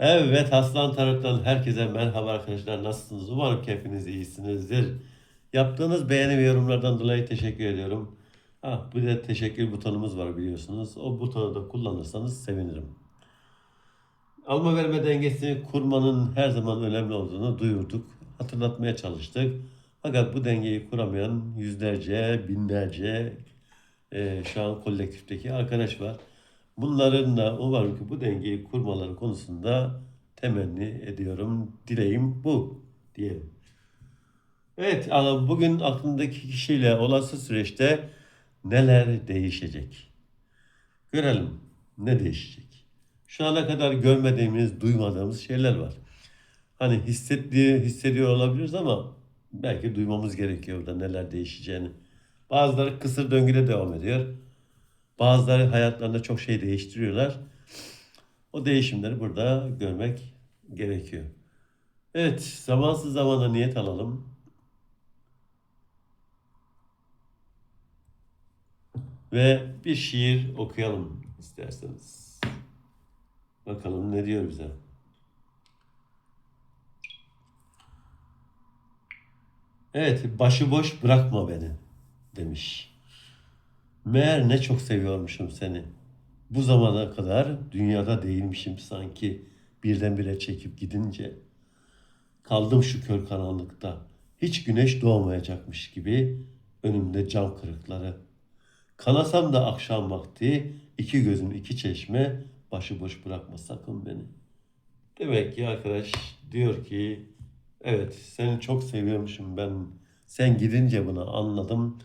Evet Aslan Taraf'tan herkese merhaba arkadaşlar. Nasılsınız? Umarım ki hepiniz iyisinizdir. Yaptığınız beğeni ve yorumlardan dolayı teşekkür ediyorum. Ha, bir de teşekkür butonumuz var biliyorsunuz. O butonu da kullanırsanız sevinirim. Alma verme dengesini kurmanın her zaman önemli olduğunu duyurduk. Hatırlatmaya çalıştık. Fakat bu dengeyi kuramayan yüzlerce, binlerce e, şu an kolektifteki arkadaş var. Bunların da umarım ki bu dengeyi kurmaları konusunda temenni ediyorum. Dileğim bu diyelim. Evet, ama bugün aklımdaki kişiyle olası süreçte neler değişecek? Görelim ne değişecek. Şu ana kadar görmediğimiz, duymadığımız şeyler var. Hani hissettiği, hissediyor olabiliriz ama belki duymamız gerekiyor da neler değişeceğini. Bazıları kısır döngüde devam ediyor. Bazıları hayatlarında çok şey değiştiriyorlar. O değişimleri burada görmek gerekiyor. Evet, zamansız zamana niyet alalım. Ve bir şiir okuyalım isterseniz. Bakalım ne diyor bize. Evet, başıboş bırakma beni demiş. Meğer ne çok seviyormuşum seni. Bu zamana kadar dünyada değilmişim sanki birdenbire çekip gidince. Kaldım şu kör karanlıkta. Hiç güneş doğmayacakmış gibi önümde cam kırıkları. Kanasam da akşam vakti iki gözüm iki çeşme başıboş bırakma sakın beni. Demek ki arkadaş diyor ki evet seni çok seviyormuşum ben. Sen gidince bunu anladım.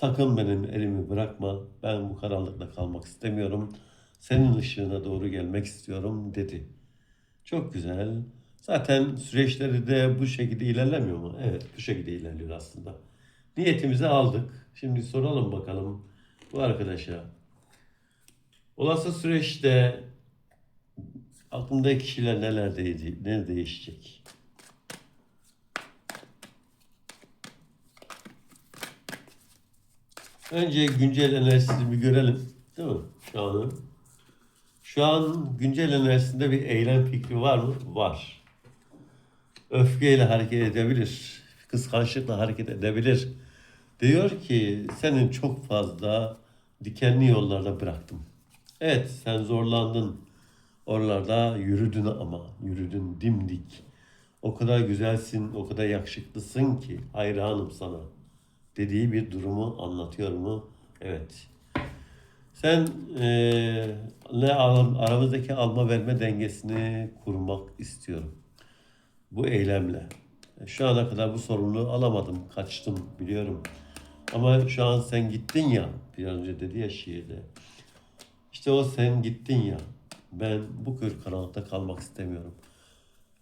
Sakın benim elimi bırakma. Ben bu karanlıkta kalmak istemiyorum. Senin ışığına doğru gelmek istiyorum dedi. Çok güzel. Zaten süreçleri de bu şekilde ilerlemiyor mu? Evet bu şekilde ilerliyor aslında. Niyetimizi aldık. Şimdi soralım bakalım bu arkadaşa. Olası süreçte aklındaki kişiler neler değdi, ne değişecek? Önce güncel enerjisini bir görelim. Değil mi? Şu anı. Şu an güncel enerjisinde bir eylem fikri var mı? Var. Öfkeyle hareket edebilir. Kıskançlıkla hareket edebilir. Diyor ki senin çok fazla dikenli yollarda bıraktım. Evet sen zorlandın. Oralarda yürüdün ama. Yürüdün dimdik. O kadar güzelsin, o kadar yakışıklısın ki hayranım sana dediği bir durumu anlatıyor mu? Evet. Sen al- aramızdaki alma verme dengesini kurmak istiyorum. Bu eylemle. Şu ana kadar bu sorumluluğu alamadım, kaçtım biliyorum. Ama şu an sen gittin ya, bir önce dedi ya şiirde. İşte o sen gittin ya, ben bu kör karanlıkta kalmak istemiyorum.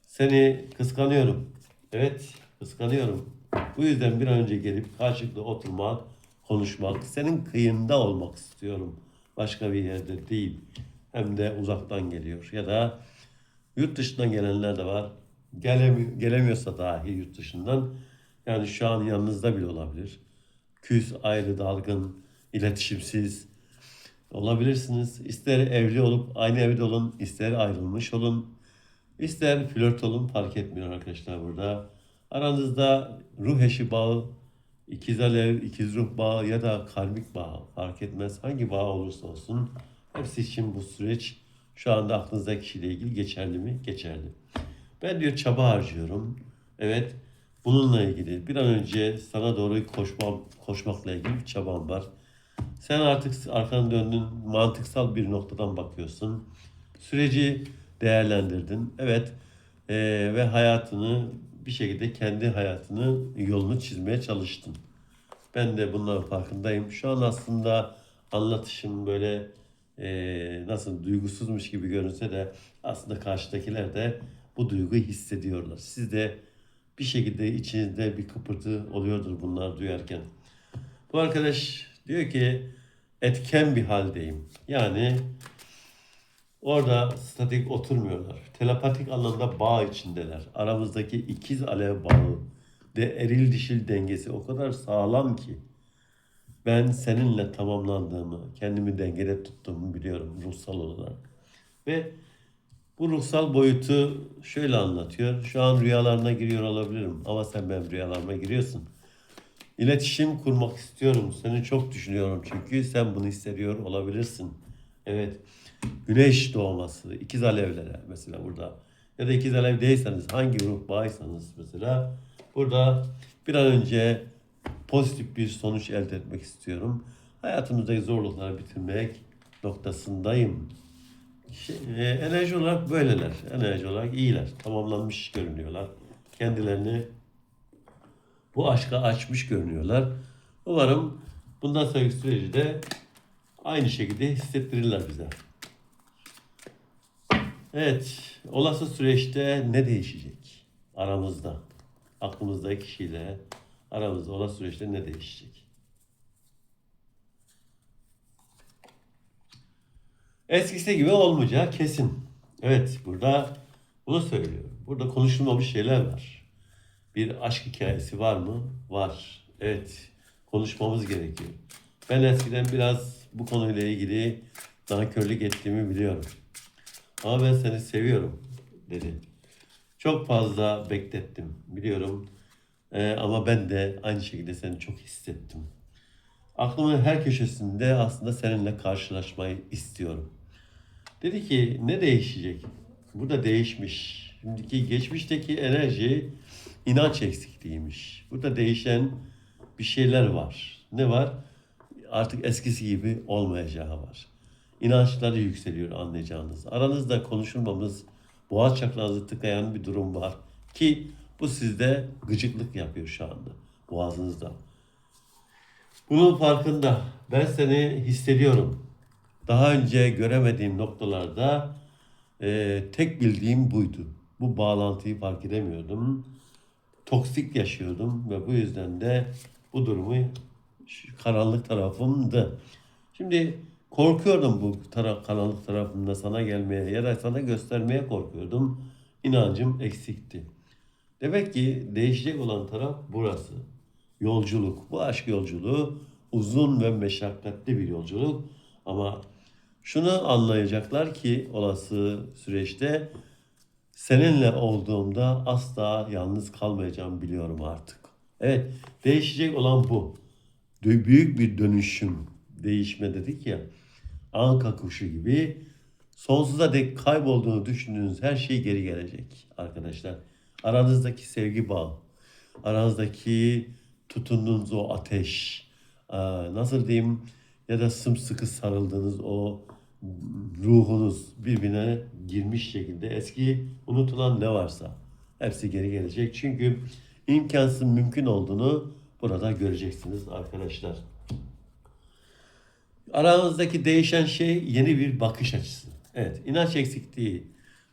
Seni kıskanıyorum. Evet, kıskanıyorum. Bu yüzden bir an önce gelip karşılıklı oturmak, konuşmak, senin kıyında olmak istiyorum. Başka bir yerde değil. Hem de uzaktan geliyor. Ya da yurt dışından gelenler de var. Gelemi- gelemiyorsa dahi yurt dışından. Yani şu an yanınızda bile olabilir. Küs, ayrı, dalgın, iletişimsiz olabilirsiniz. İster evli olup aynı evde olun, ister ayrılmış olun. İster flört olun fark etmiyor arkadaşlar burada. Aranızda ruh eşi bağı, ikiz alev, ikiz ruh bağı ya da karmik bağı fark etmez. Hangi bağ olursa olsun hepsi için bu süreç şu anda aklınızdaki kişiyle ilgili geçerli mi? Geçerli. Ben diyor çaba harcıyorum. Evet bununla ilgili bir an önce sana doğru koşmam, koşmakla ilgili bir çabam var. Sen artık arkanı döndün, mantıksal bir noktadan bakıyorsun. Süreci değerlendirdin. Evet eee, ve hayatını bir şekilde kendi hayatını yolunu çizmeye çalıştın. Ben de bunların farkındayım. Şu an aslında anlatışım böyle eee, nasıl duygusuzmuş gibi görünse de aslında karşıdakiler de bu duyguyu hissediyorlar. Siz de bir şekilde içinizde bir kıpırtı oluyordur bunlar duyarken. Bu arkadaş diyor ki etken bir haldeyim. Yani orada statik oturmuyorlar. Telepatik anlamda bağ içindeler. Aramızdaki ikiz alev bağı de eril dişil dengesi o kadar sağlam ki ben seninle tamamlandığımı, kendimi dengede tuttuğumu biliyorum ruhsal olarak. Ve Bu ruhsal boyutu şöyle anlatıyor. Şu an rüyalarına giriyor olabilirim ama sen benim rüyalarıma giriyorsun. İletişim kurmak istiyorum. Seni çok düşünüyorum çünkü sen bunu hissediyor olabilirsin. Evet. Güneş doğması, ikiz alevlere mesela burada. Ya da ikiz alev değilseniz, hangi ruh bağıysanız mesela burada bir an önce pozitif bir sonuç elde etmek istiyorum. Hayatımızdaki zorlukları bitirmek noktasındayım. Şey, e, enerji olarak böyleler. Enerji olarak iyiler. Tamamlanmış görünüyorlar. Kendilerini bu aşka açmış görünüyorlar. Umarım bundan sonraki süreci de aynı şekilde hissettirirler bize. Evet, olası süreçte ne değişecek aramızda? Aklımızdaki kişiyle aramızda olası süreçte ne değişecek? Eskisi gibi olmayacağı kesin. Evet, burada bunu söylüyor. Burada konuşulmamış şeyler var. Bir aşk hikayesi var mı? Var. Evet, konuşmamız gerekiyor. Ben eskiden biraz bu konuyla ilgili nankörlük ettiğimi biliyorum. Ama ben seni seviyorum dedi. Çok fazla beklettim biliyorum. Ee, ama ben de aynı şekilde seni çok hissettim. Aklımın her köşesinde aslında seninle karşılaşmayı istiyorum. Dedi ki ne değişecek? Burada değişmiş. Şimdiki geçmişteki enerji inanç eksikliğiymiş. Burada değişen bir şeyler var. Ne var? Artık eskisi gibi olmayacağı var. İnançları yükseliyor anlayacağınız. Aranızda konuşulmamız, boğaz çakranızı tıkayan bir durum var. Ki bu sizde gıcıklık yapıyor şu anda. Boğazınızda. Bunun farkında. Ben seni hissediyorum. Daha önce göremediğim noktalarda e, tek bildiğim buydu. Bu bağlantıyı fark edemiyordum. Toksik yaşıyordum ve bu yüzden de bu durumu karanlık tarafımdı. Şimdi korkuyordum bu tara karanlık tarafımda sana gelmeye ya da sana göstermeye korkuyordum. İnancım eksikti. Demek ki değişecek olan taraf burası. Yolculuk. Bu aşk yolculuğu uzun ve meşakkatli bir yolculuk. Ama şunu anlayacaklar ki olası süreçte seninle olduğumda asla yalnız kalmayacağımı biliyorum artık. Evet, değişecek olan bu. Büyük bir dönüşüm, değişme dedik ya. Anka kuşu gibi sonsuza dek kaybolduğunu düşündüğünüz her şey geri gelecek arkadaşlar. Aranızdaki sevgi bağı, aranızdaki tutunduğunuz o ateş, nasıl diyeyim ya da sımsıkı sarıldığınız o ruhunuz birbirine girmiş şekilde eski unutulan ne varsa hepsi geri gelecek. Çünkü imkansız mümkün olduğunu burada göreceksiniz arkadaşlar. Aranızdaki değişen şey yeni bir bakış açısı. Evet, inanç eksikliği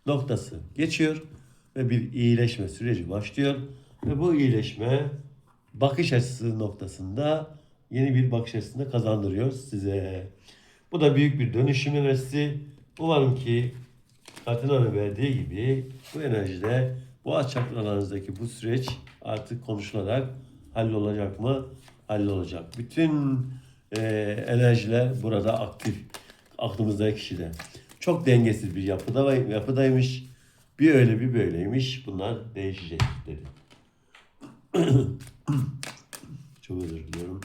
noktası geçiyor ve bir iyileşme süreci başlıyor. Ve bu iyileşme bakış açısı noktasında yeni bir bakış açısını kazandırıyor size. Bu da büyük bir dönüşüm enerjisi. Umarım ki Katina'nın verdiği gibi bu enerjide boğaz çakralarınızdaki bu süreç artık konuşularak hallolacak mı? Hallolacak. Bütün e, enerjiler burada aktif. Aklımızdaki kişide. Çok dengesiz bir yapıda yapıdaymış. Bir öyle bir böyleymiş. Bunlar değişecek dedi. Çok özür diliyorum.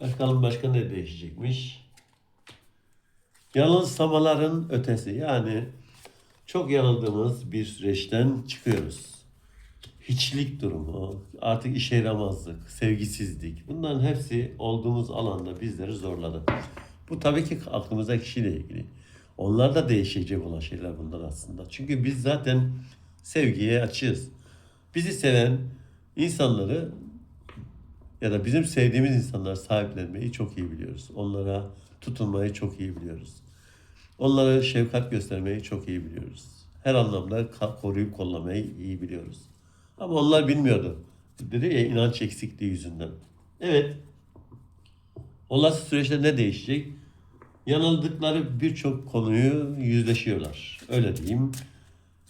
Bakalım başka ne değişecekmiş? Yanılsamaların ötesi yani çok yanıldığımız bir süreçten çıkıyoruz. Hiçlik durumu, artık işe yaramazlık, sevgisizlik bunların hepsi olduğumuz alanda bizleri zorladı. Bu tabii ki aklımızdaki kişiyle ilgili. Onlar da değişecek olan şeyler bunlar aslında. Çünkü biz zaten sevgiye açığız. Bizi seven insanları ya da bizim sevdiğimiz insanları sahiplenmeyi çok iyi biliyoruz. Onlara tutunmayı çok iyi biliyoruz. Onlara şefkat göstermeyi çok iyi biliyoruz. Her anlamda koruyup kollamayı iyi biliyoruz. Ama onlar bilmiyordu. Dedi ya inanç eksikliği yüzünden. Evet. Olası süreçte ne değişecek? Yanıldıkları birçok konuyu yüzleşiyorlar. Öyle diyeyim.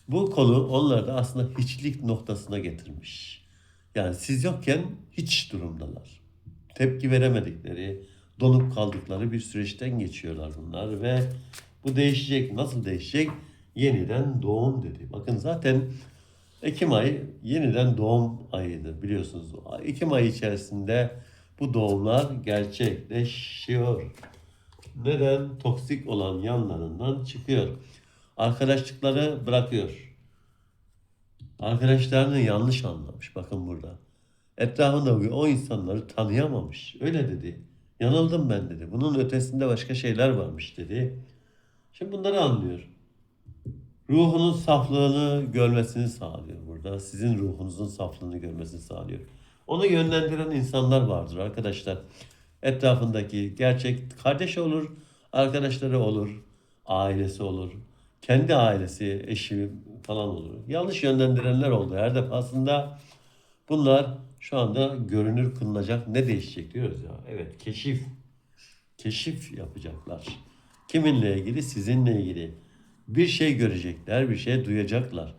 Bu konu onları da aslında hiçlik noktasına getirmiş. Yani siz yokken hiç durumdalar. Tepki veremedikleri, donup kaldıkları bir süreçten geçiyorlar bunlar ve Bu değişecek. Nasıl değişecek? Yeniden doğum dedi. Bakın zaten Ekim ayı yeniden doğum ayıdır biliyorsunuz. Ekim ayı içerisinde bu doğumlar gerçekleşiyor. Neden? Toksik olan yanlarından çıkıyor. Arkadaşlıkları bırakıyor. Arkadaşlarını yanlış anlamış. Bakın burada. Etrafında o insanları tanıyamamış. Öyle dedi. Yanıldım ben dedi. Bunun ötesinde başka şeyler varmış dedi. Şimdi bunları anlıyor. Ruhunun saflığını görmesini sağlıyor burada. Sizin ruhunuzun saflığını görmesini sağlıyor. Onu yönlendiren insanlar vardır arkadaşlar. Etrafındaki gerçek kardeş olur, arkadaşları olur, ailesi olur. Kendi ailesi, eşi falan olur. Yanlış yönlendirenler oldu her defasında. Bunlar şu anda görünür kılınacak ne değişecek diyoruz ya. Evet keşif. Keşif yapacaklar. Kiminle ilgili? Sizinle ilgili. Bir şey görecekler, bir şey duyacaklar.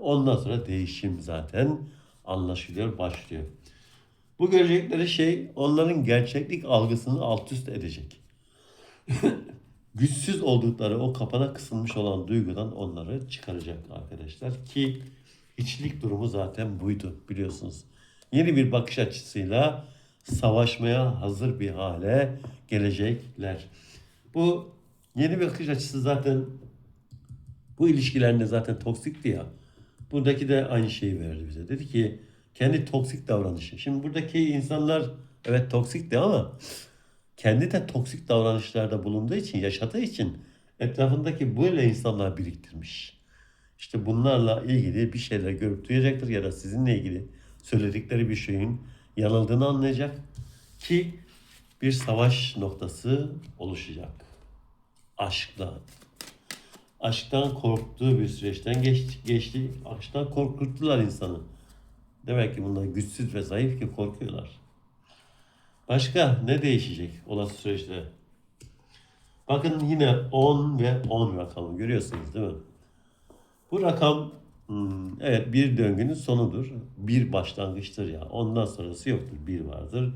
Ondan sonra değişim zaten anlaşılıyor, başlıyor. Bu görecekleri şey onların gerçeklik algısını alt üst edecek. Güçsüz oldukları o kapana kısılmış olan duygudan onları çıkaracak arkadaşlar ki hiçlik durumu zaten buydu biliyorsunuz. Yeni bir bakış açısıyla savaşmaya hazır bir hale gelecekler. Bu yeni bir bakış açısı zaten bu ilişkilerinde zaten toksikti ya. Buradaki de aynı şeyi verdi bize. Dedi ki kendi toksik davranışı. Şimdi buradaki insanlar evet toksikti ama kendi de toksik davranışlarda bulunduğu için, yaşadığı için etrafındaki böyle insanlar biriktirmiş. İşte bunlarla ilgili bir şeyler görüp duyacaktır ya da sizinle ilgili söyledikleri bir şeyin yanıldığını anlayacak ki bir savaş noktası oluşacak. Aşkla. Aşktan korktuğu bir süreçten geçti. geçti. Aşktan korkuttular insanı. Demek ki bunlar güçsüz ve zayıf ki korkuyorlar. Başka ne değişecek olası süreçte? Bakın yine 10 ve 10 rakamı görüyorsunuz değil mi? Bu rakam hmm, evet bir döngünün sonudur. Bir başlangıçtır ya. Ondan sonrası yoktur. Bir vardır.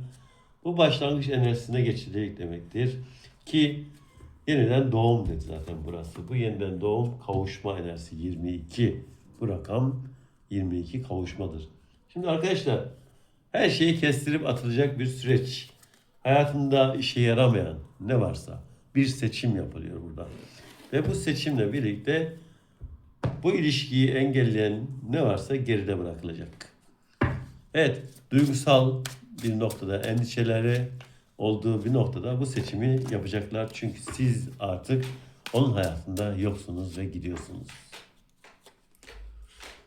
Bu başlangıç enerjisine geçilecek demektir. Ki yeniden doğum dedi zaten burası. Bu yeniden doğum kavuşma enerjisi 22. Bu rakam 22 kavuşmadır. Şimdi arkadaşlar her şeyi kestirip atılacak bir süreç. Hayatında işe yaramayan ne varsa bir seçim yapılıyor burada. Ve bu seçimle birlikte bu ilişkiyi engelleyen ne varsa geride bırakılacak. Evet, duygusal bir noktada endişeleri olduğu bir noktada bu seçimi yapacaklar. Çünkü siz artık onun hayatında yoksunuz ve gidiyorsunuz.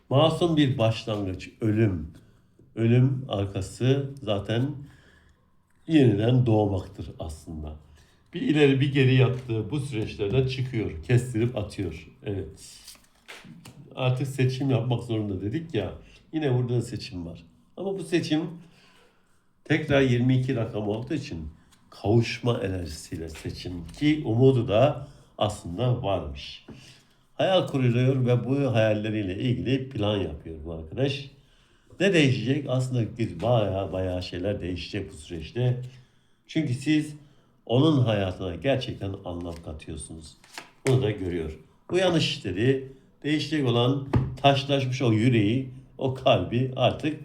Masum bir başlangıç, ölüm. Ölüm arkası zaten yeniden doğmaktır aslında. Bir ileri bir geri yaptığı bu süreçlerden çıkıyor, kestirip atıyor. Evet. Artık seçim yapmak zorunda dedik ya. Yine burada da seçim var. Ama bu seçim tekrar 22 rakam olduğu için kavuşma enerjisiyle seçim ki umudu da aslında varmış. Hayal kuruyor ve bu hayalleriyle ilgili plan yapıyor bu arkadaş. Ne değişecek? Aslında baya baya şeyler değişecek bu süreçte. Çünkü siz onun hayatına gerçekten anlam katıyorsunuz. Bunu da görüyor. Uyanış dedi. Değişecek olan taşlaşmış o yüreği, o kalbi artık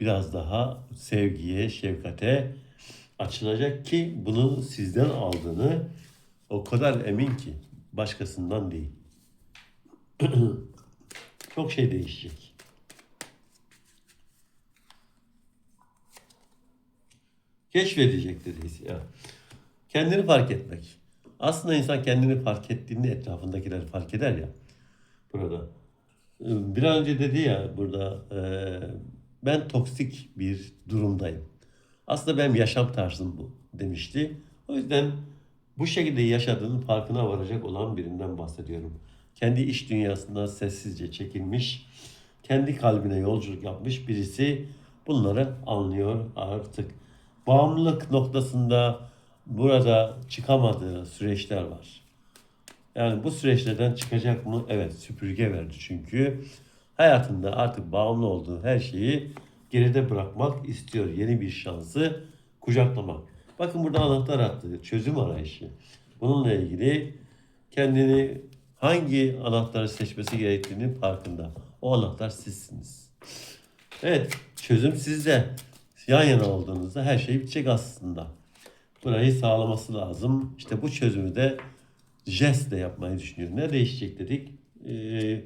biraz daha sevgiye, şefkate açılacak ki bunu sizden aldığını o kadar emin ki başkasından değil. Çok şey değişecek. Keşfedecek dediğiz ya. Kendini fark etmek. Aslında insan kendini fark ettiğinde etrafındakiler fark eder ya. Burada. Bir an önce dedi ya burada e, ben toksik bir durumdayım. Aslında benim yaşam tarzım bu demişti. O yüzden bu şekilde yaşadığının farkına varacak olan birinden bahsediyorum. Kendi iş dünyasından sessizce çekilmiş, kendi kalbine yolculuk yapmış birisi bunları anlıyor artık. Bağımlılık noktasında burada çıkamadığı süreçler var. Yani bu süreçlerden çıkacak mı? Evet süpürge verdi çünkü. Hayatında artık bağımlı olduğu her şeyi geride bırakmak istiyor. Yeni bir şansı kucaklamak. Bakın burada anahtar attı. Çözüm arayışı. Bununla ilgili kendini hangi anahtarı seçmesi gerektiğinin farkında. O anahtar sizsiniz. Evet, çözüm sizde. Yan yana olduğunuzda her şey bitecek aslında. Burayı sağlaması lazım. İşte bu çözümü de jestle yapmayı düşünüyor. Ne değişecek dedik? Ee,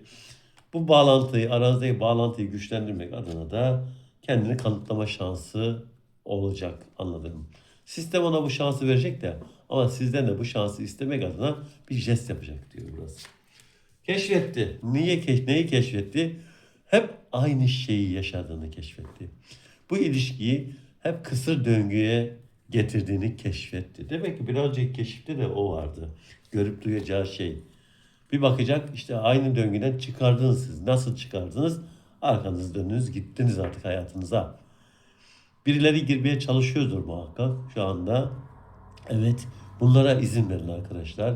bu bağlantıyı, aranızdaki bağlantıyı güçlendirmek adına da kendini kanıtlama şansı olacak anladım. Sistem ona bu şansı verecek de ama sizden de bu şansı istemek adına bir jest yapacak diyor burası. Keşfetti. Niye keş neyi keşfetti? Hep aynı şeyi yaşadığını keşfetti. Bu ilişkiyi hep kısır döngüye getirdiğini keşfetti. Demek ki bir önceki keşifte de o vardı. Görüp duyacağı şey. Bir bakacak işte aynı döngüden çıkardınız siz. Nasıl çıkardınız? Arkanızı döndünüz gittiniz artık hayatınıza. Birileri girmeye çalışıyordur muhakkak şu anda. Evet bunlara izin verin arkadaşlar.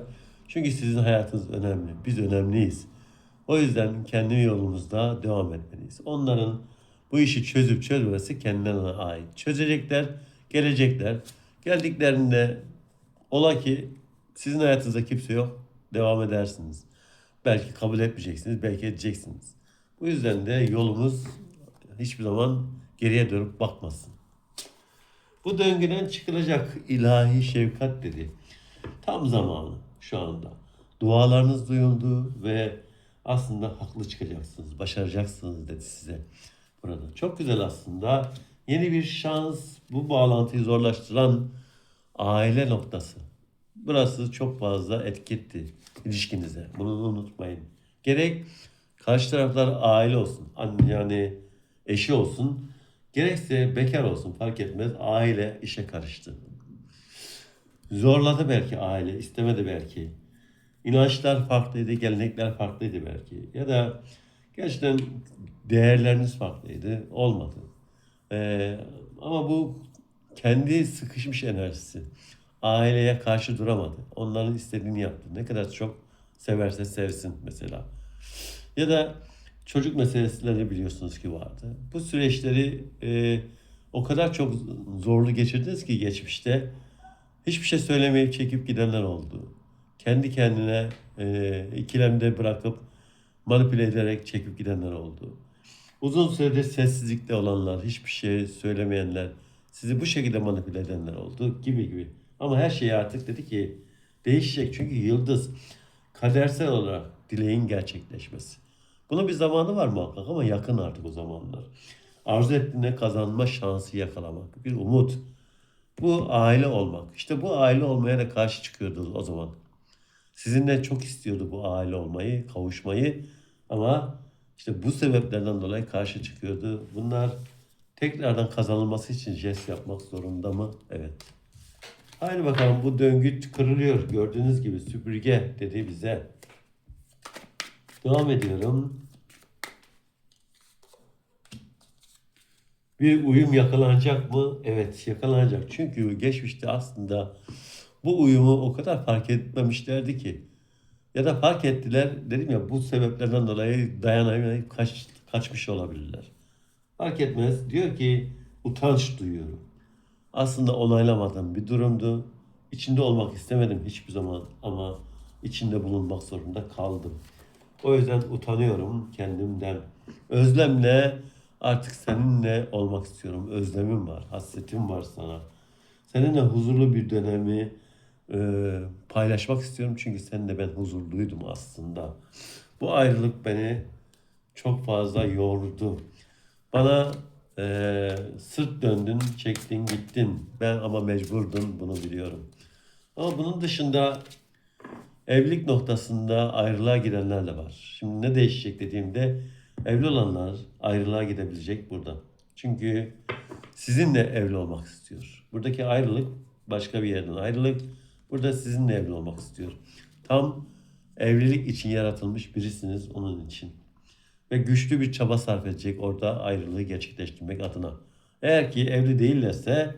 Çünkü sizin hayatınız önemli. Biz önemliyiz. O yüzden kendi yolumuzda devam etmeliyiz. Onların bu işi çözüp çözmesi kendilerine ait. Çözecekler, gelecekler. Geldiklerinde ola ki sizin hayatınızda kimse yok. Devam edersiniz. Belki kabul etmeyeceksiniz, belki edeceksiniz. Bu yüzden de yolumuz hiçbir zaman geriye dönüp bakmasın. Bu döngüden çıkılacak ilahi şefkat dedi. Tam zamanı şu anda. Dualarınız duyuldu ve aslında haklı çıkacaksınız, başaracaksınız dedi size burada. Çok güzel aslında. Yeni bir şans, bu bağlantıyı zorlaştıran aile noktası. Burası çok fazla etki ilişkinize. Bunu unutmayın. Gerek karşı taraflar aile olsun, yani eşi olsun, gerekse bekar olsun fark etmez aile işe karıştı. Zorladı belki aile, istemedi belki. İnançlar farklıydı, gelenekler farklıydı belki. Ya da gerçekten değerleriniz farklıydı, olmadı. Ee, ama bu kendi sıkışmış enerjisi. Aileye karşı duramadı. Onların istediğini yaptı. Ne kadar çok severse sevsin mesela. Ya da çocuk meselesleri biliyorsunuz ki vardı. Bu süreçleri e, o kadar çok zorlu geçirdiniz ki geçmişte hiçbir şey söylemeyip çekip gidenler oldu. Kendi kendine e, ikilemde bırakıp manipüle ederek çekip gidenler oldu. Uzun süredir sessizlikte olanlar, hiçbir şey söylemeyenler, sizi bu şekilde manipüle edenler oldu gibi gibi. Ama her şey artık dedi ki değişecek çünkü yıldız kadersel olarak dileğin gerçekleşmesi. Bunun bir zamanı var muhakkak ama yakın artık o zamanlar. Arzu ettiğine kazanma şansı yakalamak, bir umut. Bu aile olmak. İşte bu aile olmaya da karşı çıkıyordu o zaman. Sizinle çok istiyordu bu aile olmayı, kavuşmayı ama işte bu sebeplerden dolayı karşı çıkıyordu. Bunlar tekrardan kazanılması için jest yapmak zorunda mı? Evet. Haydi bakalım bu döngü kırılıyor. Gördüğünüz gibi süpürge dedi bize. Devam ediyorum. Bir uyum yakalanacak mı? Evet yakalanacak. Çünkü geçmişte aslında bu uyumu o kadar fark etmemişlerdi ki. Ya da fark ettiler. Dedim ya bu sebeplerden dolayı dayanamayıp kaç, kaçmış olabilirler. Fark etmez. Diyor ki utanç duyuyorum. Aslında onaylamadığım bir durumdu. İçinde olmak istemedim hiçbir zaman ama içinde bulunmak zorunda kaldım. O yüzden utanıyorum kendimden. Özlemle artık seninle olmak istiyorum. Özlemim var, hasretim var sana. Seninle huzurlu bir dönemi e, paylaşmak istiyorum. Çünkü seninle ben huzurluydum aslında. Bu ayrılık beni çok fazla yordu. Bana e, sırt döndün, çektin, gittin. Ben ama mecburdum, bunu biliyorum. Ama bunun dışında evlilik noktasında ayrılığa gidenler de var. Şimdi ne değişecek dediğimde evli olanlar ayrılığa gidebilecek burada. Çünkü sizinle evli olmak istiyor. Buradaki ayrılık başka bir yerden ayrılık. Burada sizinle evli olmak istiyor. Tam evlilik için yaratılmış birisiniz onun için. Ve güçlü bir çaba sarf edecek orada ayrılığı gerçekleştirmek adına. Eğer ki evli değillerse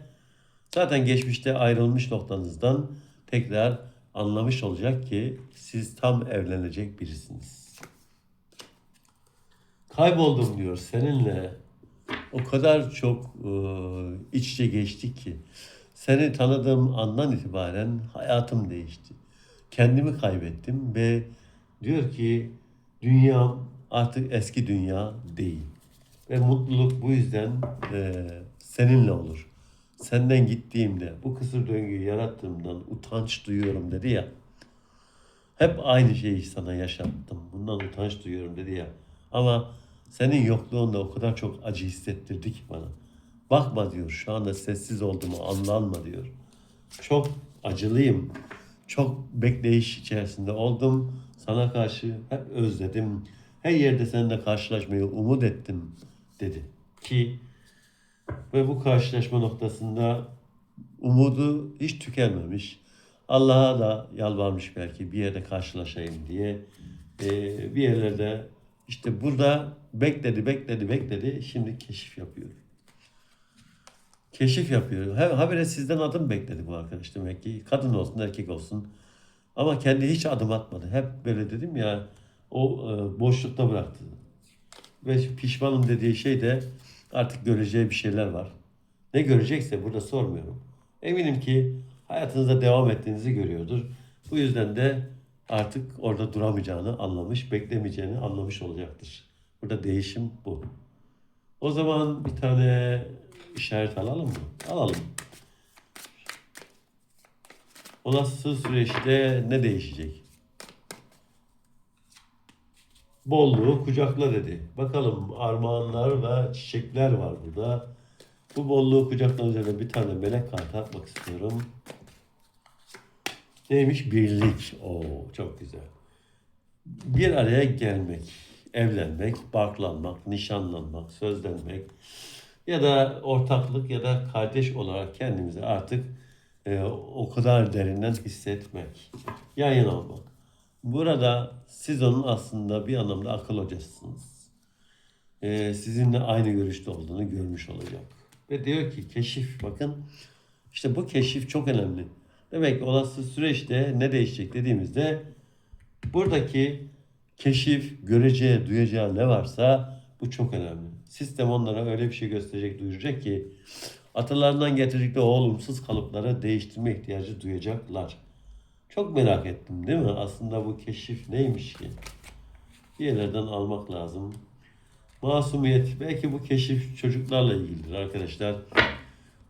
zaten geçmişte ayrılmış noktanızdan tekrar anlamış olacak ki siz tam evlenecek birisiniz. Kayboldum diyor seninle. O kadar çok e, iç içe geçtik ki. Seni tanıdığım andan itibaren hayatım değişti. kendimi kaybettim ve diyor ki dünyam artık eski dünya değil. Ve mutluluk bu yüzden e, seninle olur. Senden gittiğimde bu kısır döngüyü yarattığımdan utanç duyuyorum dedi ya. Hep aynı şeyi sana yaşattım. Bundan utanç duyuyorum dedi ya. Ama senin yokluğunda o kadar çok acı hissettirdi ki bana. Bakma diyor şu anda sessiz olduğumu anlanma diyor. Çok acılıyım. Çok bekleyiş içerisinde oldum. Sana karşı hep özledim. Her yerde seninle karşılaşmayı umut ettim dedi. Ki ve bu karşılaşma noktasında umudu hiç tükenmemiş. Allah'a da yalvarmış belki bir yerde karşılaşayım diye. Ee, bir yerlerde işte burada bekledi, bekledi, bekledi. Şimdi keşif yapıyor. Keşif yapıyor. Ha- Habire sizden adım bekledi bu arkadaş demek ki. Kadın olsun, erkek olsun. Ama kendi hiç adım atmadı. Hep böyle dedim ya o e, boşlukta bıraktı. Ve pişmanım dediği şey de artık göreceği bir şeyler var. Ne görecekse burada sormuyorum. Eminim ki hayatınızda devam ettiğinizi görüyordur. Bu yüzden de artık orada duramayacağını anlamış, beklemeyeceğini anlamış olacaktır. Burada değişim bu. O zaman bir tane işaret alalım mı? Alalım. Olası süreçte ne değişecek? Bolluğu kucakla dedi. Bakalım armağanlar ve çiçekler var burada. Bu bolluğu kucaklama üzerine bir tane melek kartı atmak istiyorum. Neymiş? Birlik. Oo çok güzel. Bir araya gelmek, evlenmek, barklanmak, nişanlanmak, sözlenmek ya da ortaklık ya da kardeş olarak kendimizi artık e, o kadar derinden hissetmek, yan yana olmak. Burada siz onun aslında bir anlamda akıl hocasısınız. E, sizinle aynı görüşte olduğunu görmüş olacak. Ve diyor ki keşif bakın işte bu keşif çok önemli. Demek ki olası süreçte ne değişecek dediğimizde buradaki keşif, göreceği, duyacağı ne varsa bu çok önemli. Sistem onlara öyle bir şey gösterecek, duyuracak ki atalarından getirdikleri o olumsuz kalıpları değiştirme ihtiyacı duyacaklar. Çok merak ettim değil mi? Aslında bu keşif neymiş ki? Bir yerlerden almak lazım. Masumiyet. Belki bu keşif çocuklarla ilgilidir arkadaşlar.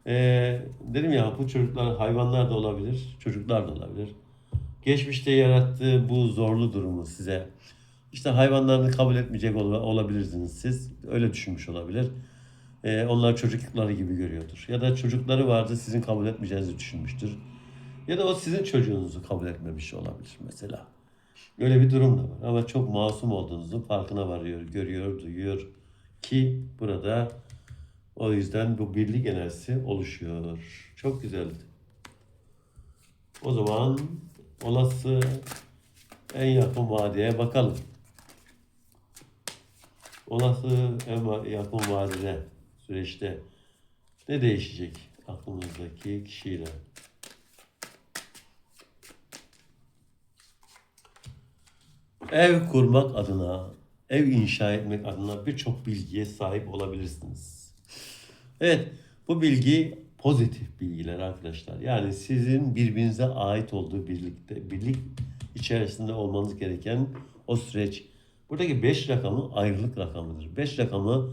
Ee, dedim ya bu çocuklar hayvanlar da olabilir, çocuklar da olabilir. Geçmişte yarattığı bu zorlu durumu size işte hayvanlarını kabul etmeyecek ol- olabilirsiniz siz. Öyle düşünmüş olabilir. Ee, onlar çocukları gibi görüyordur. Ya da çocukları vardı sizin kabul etmeyeceğinizi düşünmüştür. Ya da o sizin çocuğunuzu kabul etmemiş olabilir mesela. Öyle bir durum da var. Ama çok masum olduğunuzun farkına varıyor, görüyor, duyuyor ki burada o yüzden bu birlik enerjisi oluşuyor. Çok güzeldi. O zaman olası en yakın vadeye bakalım. Olası en yakın vadede süreçte ne değişecek aklımızdaki kişiyle? Ev kurmak adına, ev inşa etmek adına birçok bilgiye sahip olabilirsiniz. Evet, bu bilgi pozitif bilgiler arkadaşlar. Yani sizin birbirinize ait olduğu birlikte, birlik içerisinde olmanız gereken o süreç. Buradaki 5 rakamı ayrılık rakamıdır. 5 rakamı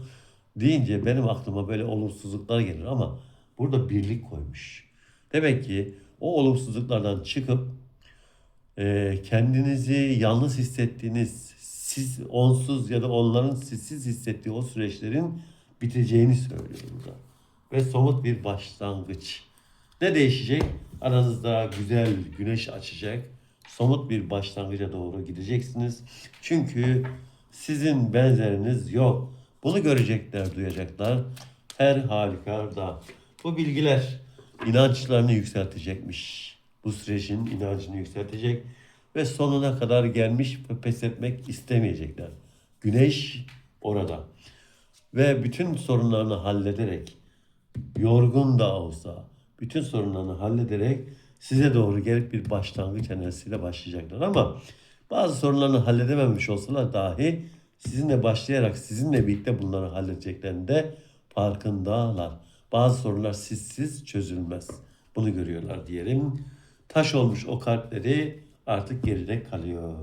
deyince benim aklıma böyle olumsuzluklar gelir ama burada birlik koymuş. Demek ki o olumsuzluklardan çıkıp e, kendinizi yalnız hissettiğiniz, siz onsuz ya da onların sizsiz hissettiği o süreçlerin biteceğini söylüyor burada. Ve somut bir başlangıç. Ne değişecek? Aranızda güzel güneş açacak. Somut bir başlangıca doğru gideceksiniz. Çünkü sizin benzeriniz yok. Bunu görecekler, duyacaklar. Her halükarda. Bu bilgiler inançlarını yükseltecekmiş. Bu sürecin inancını yükseltecek ve sonuna kadar gelmiş ve pes etmek istemeyecekler. Güneş orada. Ve bütün sorunlarını hallederek, yorgun da olsa, bütün sorunlarını hallederek size doğru gelip bir başlangıç enerjisiyle başlayacaklar. Ama bazı sorunlarını halledememiş olsalar dahi sizinle başlayarak sizinle birlikte bunları halledeceklerinde farkındalar. Bazı sorunlar sizsiz çözülmez. Bunu görüyorlar diyelim. Taş olmuş o kalpleri artık geride kalıyor.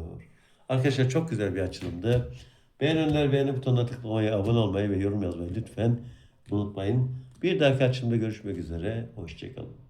Arkadaşlar çok güzel bir açılımdı. Beğenenler beğeni butonuna tıklamayı, abone olmayı ve yorum yazmayı lütfen unutmayın. Bir dahaki açılımda görüşmek üzere. Hoşçakalın.